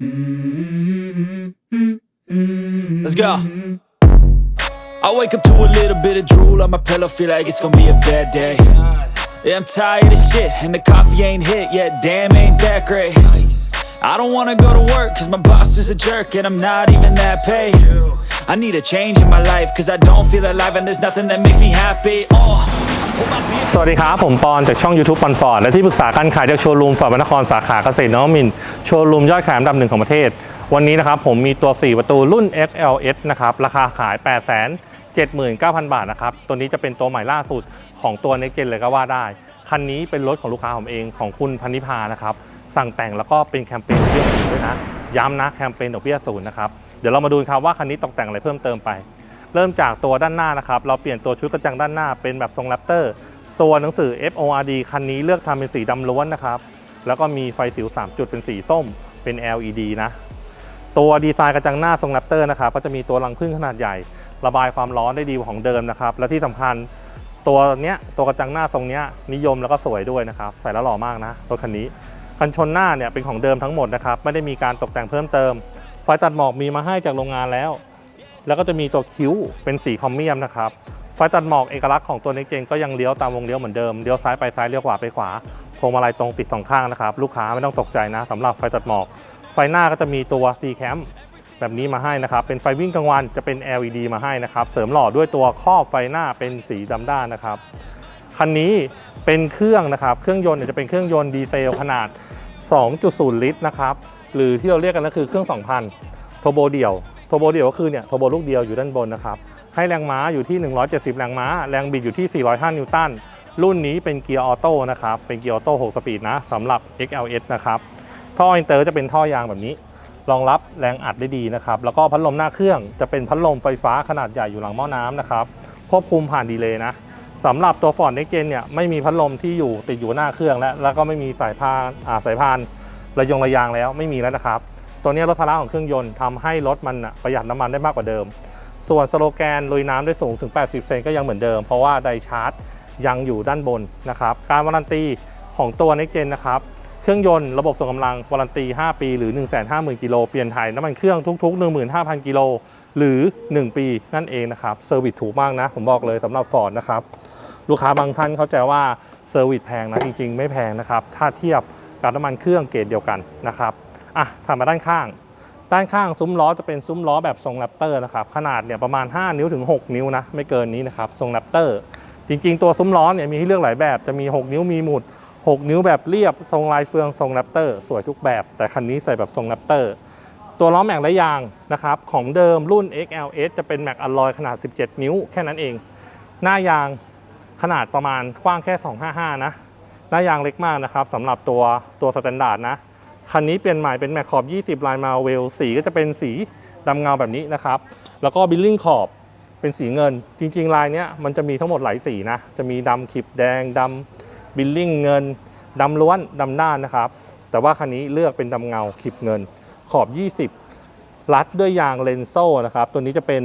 Mm-hmm. Let's go. Mm-hmm. I wake up to a little bit of drool on my pillow, feel like it's gonna be a bad day. Yeah, I'm tired of shit, and the coffee ain't hit yet, damn, ain't that great. I don't wanna go to work, cause my boss is a jerk, and I'm not even that paid. I need a change in my life, cause I don't feel alive, and there's nothing that makes me happy. Oh, hold my peace. สวัสดีครับ ผมปอนจากช่อง YouTube ปอนฟอร์ดและที่ปรึกษาการขายจากโชว์รูมฟอร์ดนครสาขาเกษตรนวมินโชว์รูมยอดขายอันดับหนึ่งของประเทศ วันนี้นะครับผมมีตัว 4 ประตูรุ่น XLS นะครับ ราคาขาย 8 7 9 0 0 0 บาทนะครับ ตัวนี้จะเป็นตัวใหม่ล่าสุดของตัว Next Gen เลยก็ว่าได้ คันนี้เป็นรถของลูกค้าผมเองของคุณพันนิพานะครับ สั่งแต่งแล้วก็เป็นแคมเปญเบี้ยศูนย์ด้วยนะ ย้ำนะแคมเปญดอกเบี้ยศูนย์นะครับ เดี๋ยวเรามาดูครับว่าคันนี้ตกแต่งอะไรเพิ่มเติมไป เริ่มจากตัวด้านหน้านะครับ เราเปลี่ยนตัวชุดกระจังด้านหน้าเป็นแบบทรงแรปเตอร์ ตัวหนังสือ FORD คันนี้เลือกทำเป็นสีดำล้วนนะครับ แล้วก็มีไฟสิว 3 จุดเป็นสีส้ม เป็น LED นะ ตัวดีไซน์กระจังหน้าทรงแรปเตอร์นะครับ ก็จะมีตัวรังผึ้งขนาดใหญ่ ระบายความร้อนได้ดีกว่าของเดิมนะครับ และที่สำคัญตัวเนี้ยตัวกระจังหน้าทรงเนี้ยนิยมแล้วก็สวยด้วยนะครับ ใส่แล้วหล่อมากนะรถคันนี้กันชนหน้าเนี่ยเป็นของเดิมทั้งหมดนะครับ ไม่ได้มีการตกแต่งเพิ่มเติม ไฟตัดหมอกมีมาให้จากโรงงานแล้ว แล้วก็จะมีตัวคิ้วเป็นสีคอมเมียมนะครับไฟตัดหมอกเอกลักษณ์ของตัวนี้เจนก็ยังเลี้ยวตามวงเลี้ยวเหมือนเดิมเลี้ยวซ้ายไปซ้ายเลี้ยวขวาไปขวาพวงมาลัยตรงติดสองข้างนะครับลูกค้าไม่ต้องตกใจนะสำหรับไฟตัดหมอก ไฟหน้าก็จะมีตัว C cam แบบนี้มาให้นะครับ เป็นไฟวิ่งกลางวันจะเป็น LED มาให้นะครับ เสริมหล่อด้วยตัวครอบไฟหน้าเป็นสีดำด้านนะครับ คันนี้เป็นเครื่องนะครับ เครื่องยนต์จะเป็นเครื่องยนต์ดีเซลขนาด 2.0 ลิตรนะครับ หรือที่เราเรียกกันก็คือเครื่อง 2,000 โทโบเดี่ยว โทโบเดียวก็คือเนี่ยโทโบลูกเดียวอยู่ด้านบนนะครับ ให้แรงม้าอยู่ที่ 170 แรงม้า แรงบิดอยู่ที่ 405 นิวตัน รุ่นนี้เป็นเกียร์ออโต้นะครับ เป็นเกียร์ออโต้ 6 สปีดนะสำหรับ XLS นะครับ ท่ออินเตอร์จะเป็นท่อยางแบบนี้ รองรับแรงอัดได้ดีนะครับ แล้วก็พัดลมหน้าเครื่องจะเป็นพัดลมไฟฟ้าขนาดใหญ่อยู่หลังหม้อน้ำนะครับ ควบคุมผ่านดีเลย์นะสำหรับตัว Ford Next Gen เนี่ยไม่มีพัดลมที่อยู่ติดอยู่หน้าเครื่อง และแล้วก็ไม่มีสายพานอ่าสายพานระยงระยางแล้วไม่มีแล้วนะครับ ตัวนี้ลดภาระของเครื่องยนต์ทำให้รถมันประหยัดน้ำมันได้มากกว่าเดิม ส่วนสโลแกนลุยน้ำได้สูงถึง 80เซนก็ยังเหมือนเดิม เพราะว่าไดชาร์จยังอยู่ด้านบนนะครับ การวารันตีของตัว Next Gen นะครับเครื่องยนต์ระบบส่งกำลังวารันตี 5 ปีหรือ 150,000 กิโลเปลี่ยนถ่ายน้ำมันเครื่องทุก ๆ 15,000 กิโลหรือ 1 ปีนั่นเองนะครับเซอร์วิสถูกมากนะ ผมบอกเลยสำหรับ Ford นะครับลูกค้าบางท่านเข้าใจว่าเซอร์วิสแพงนะจริง ๆ ไม่แพงนะครับถ้าเทียบกับน้ำมันเครื่องเกรดเดียวกันนะครับ อะถัดมาด้านข้าง ด้านข้างซุ้มล้อจะเป็นซุ้มล้อแบบทรงแรปเตอร์นะครับ ขนาดเนี่ยประมาณ 5 นิ้วถึง 6 นิ้วนะ ไม่เกินนี้นะครับ ทรงแรปเตอร์ จริงๆ ตัวซุ้มล้อเนี่ยมีให้เลือกหลายแบบ จะมี 6 นิ้วมีหมุด 6 นิ้วแบบเรียบ ทรงลายเฟือง ทรงแรปเตอร์ สวยทุกแบบ แต่คันนี้ใส่แบบทรงแรปเตอร์ ตัวล้อแม็กและยางนะครับ ของเดิมรุ่น XLS จะเป็นแม็กอลลอยขนาด 17 นิ้วแค่นั้นเอง หน้ายางขนาดประมาณกว้างแค่ 255 นะ หน้ายางเล็กมากนะครับสำหรับตัวตัวสแตนดาร์ดนะ คันนี้เปลี่ยนใหม่เป็นแม็กขอบ 20 ลายมาเวลสีก็จะเป็นสีดำเงาแบบนี้นะครับ แล้วก็บิลลิ่งขอบเป็นสีเงิน จริง ๆ ลายนี้มันจะมีทั้งหมดหลายสีนะ จะมีดำขีบแดงดำบิลลิ่งเงินดำล้วนดำด้านนะครับ แต่ว่าคันนี้เลือกเป็นดำเงาขีบเงิน ขอบ 20 รัดด้วยยางเลนโซ่นะครับ ตัวนี้จะเป็น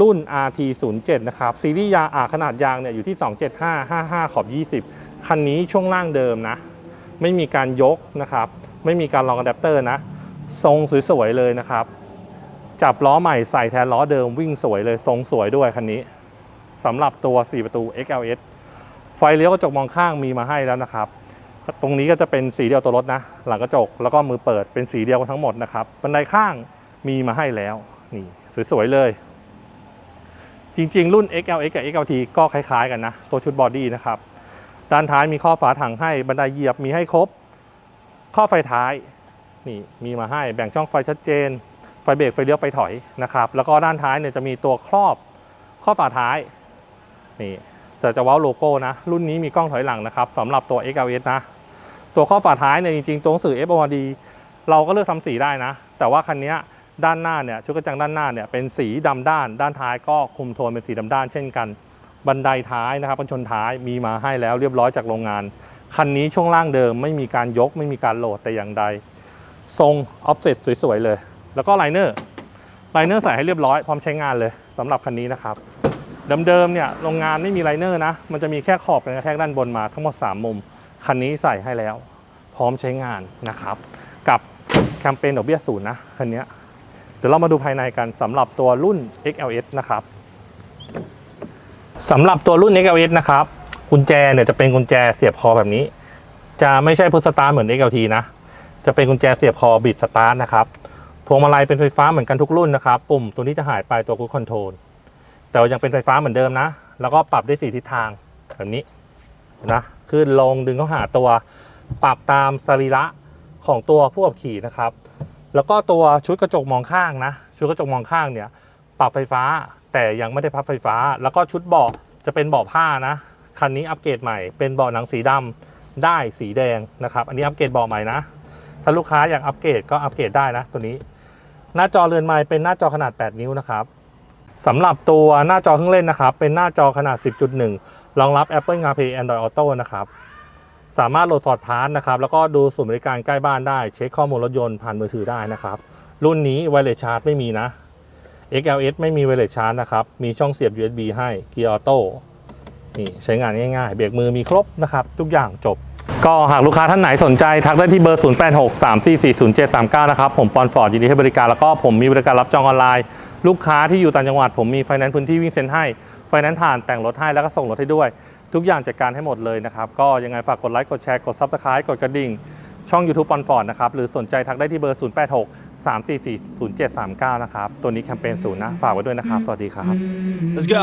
รุ่น RT07 นะครับ ซีรีส์ยางอ่าขนาดยางเนี่ยอยู่ที่ 275 55 ขอบ 20 คันนี้ช่วงล่างเดิมนะ ไม่มีการยกนะครับ ไม่มีการลองอะแดปเตอร์นะ ทรงสวยๆเลยนะครับ จับล้อใหม่ใส่แทนล้อเดิมวิ่งสวยเลยทรงสวยด้วยคันนี้สำหรับตัว 4 ประตู XLS ไฟเลี้ยวกระจกมองข้างมีมาให้แล้วนะครับ ตรงนี้ก็จะเป็นสีเดียวตัวรถนะ หลังกระจกแล้วก็มือเปิดเป็นสีเดียวกันทั้งหมดนะครับบันไดข้างมีมาให้แล้วนี่สวยๆเลย จริงๆ รุ่น XLX กับ XLT ก็คล้ายๆกันนะ ตัวชุดบอดี้นะครับ ด้านท้ายมีข้อฝาถังให้บันไดเหยียบมีให้ครบ ข้อไฟท้ายนี่มีมาให้แบ่งช่องไฟชัดเจน ไฟเบรกไฟเลี้ยวไฟถอยนะครับ แล้วก็ด้านท้ายเนี่ยจะมีตัวครอบข้อฝาท้ายนี่จะจะว้าโลโก้นะ รุ่นนี้มีกล้องถอยหลังนะครับสำหรับตัว XLS นะ ตัวข้อฝาท้ายเนี่ยจริงๆ ตัวหนังสือ FOD เราก็เลือกทำสีได้นะ แต่ว่าคันนี้ด้านหน้าเนี่ยชุดกระจังด้านหน้าเนี่ยเป็นสีดำด้าน ด้านท้ายก็คุมโทนเป็นสีดำด้าน เช่นกัน บันไดท้ายนะครับกันชนท้ายมีมาให้แล้วเรียบร้อยจากโรงงาน คันนี้ช่วงล่างเดิมไม่มีการยกไม่มีการโหลดแต่อย่างใด ทรงออฟเซ็ตสวยๆเลย แล้วก็ไลเนอร์ไลเนอร์ใส่ให้เรียบร้อยพร้อมใช้งานเลยสำหรับคันนี้นะครับเดิมๆเนี่ยโรงงานไม่มีไลเนอร์นะ มันจะมีแค่ขอบเป็นกระแทกด้านบนมาทั้งหมด 3 มุม คันนี้ใส่ให้แล้ว พร้อมใช้งานนะครับ กับแคมเปญดอกเบี้ยศูนย์นะ คันนี้เดี๋ยวเรามาดูภายในกันสำหรับตัวรุ่น XLS นะครับสำหรับตัวรุ่น XLS นะครับ กุญแจเนี่ยจะเป็นกุญแจเสียบคอแบบนี้ จะไม่ใช่พุทสตาร์เหมือน XLT นะ จะเป็นกุญแจเสียบคอบิดสตาร์ทนะครับ พวงมาลัยเป็นไฟฟ้าเหมือนกันทุกรุ่นนะครับ ปุ่มตัวนี้จะหายไปตัวคู c คอนโทรล แต่ยังเป็นไฟฟ้าเหมือนเดิมนะ แล้วก็ปรับได้สี่ทิศทางแบบนี้นะขึ้นลงดึงเข้าหาตัว ปรับตามสรีระของตัวผู้ขับขี่นะครับ แล้วก็ตัวชุดกระจกมองข้างนะ ชุดกระจกมองข้างเนี่ย ปรับไฟฟ้าแต่ยังไม่ได้พับไฟฟ้า แล้วก็ชุดเบาะจะเป็นเบาะผ้านะ คันนี้อัปเกรดใหม่เป็นเบาะหนังสีดำได้สีแดงนะครับ อันนี้อัปเกรดเบาะใหม่นะ ถ้าลูกค้าอยากอัปเกรดก็อัปเกรดได้นะตัวนี้ หน้าจอเรือนไม้เป็นหน้าจอขนาด 8 นิ้วนะครับสำหรับตัวหน้าจอเครื่องเล่นนะครับ เป็นหน้าจอขนาด 10.1 รองรับ Apple CarPlay Android Auto นะครับ สามารถโหลดฟอร์ดพาร์ทนะครับ แล้วก็ดูศูนบริการใกล้บ้านได้ เช็คข้อมูลรถยนต์ผ่านมือถือได้นะครับ รุ่นนี้ไวเลสชาร์จไม่มีนะ XLS ไม่มีไวเลสชาร์จนะครับ มีช่องเสียบ USB ให้เกียร์ออโต้ นี่ใช้งานง่ายๆ เบรกมือมีครบนะครับทุกอย่างจบ ก็หากลูกค้าท่านไหนสนใจ ทักได้ที่เบอร์ 0863440739 นะครับ ผมปอนฟอร์ดยินดีให้บริการแล้วก็ผมมีบริการรับจองออนไลน์ ลูกค้าที่อยู่ต่างจังหวัด ผมมีไฟแนนซ์พื้นที่วิ่งเซ็นให้ ไฟแนนซ์ผ่านแต่งรถให้แล้วก็ส่งรถให้ด้วย ทุกอย่างจัดการให้หมดเลยนะครับก็ยังไงฝากกดไลค์กดแชร์กด Subscribe กดกระดิ่งช่อง YouTube ปอนฟอร์ดนะครับ หรือสนใจทักได้ที่เบอร์ 0863440739 นะครับ ตัวนี้แคมเปญศูนย์นะ ฝากไว้ด้วยนะครับ สวัสดีครับ Let's go.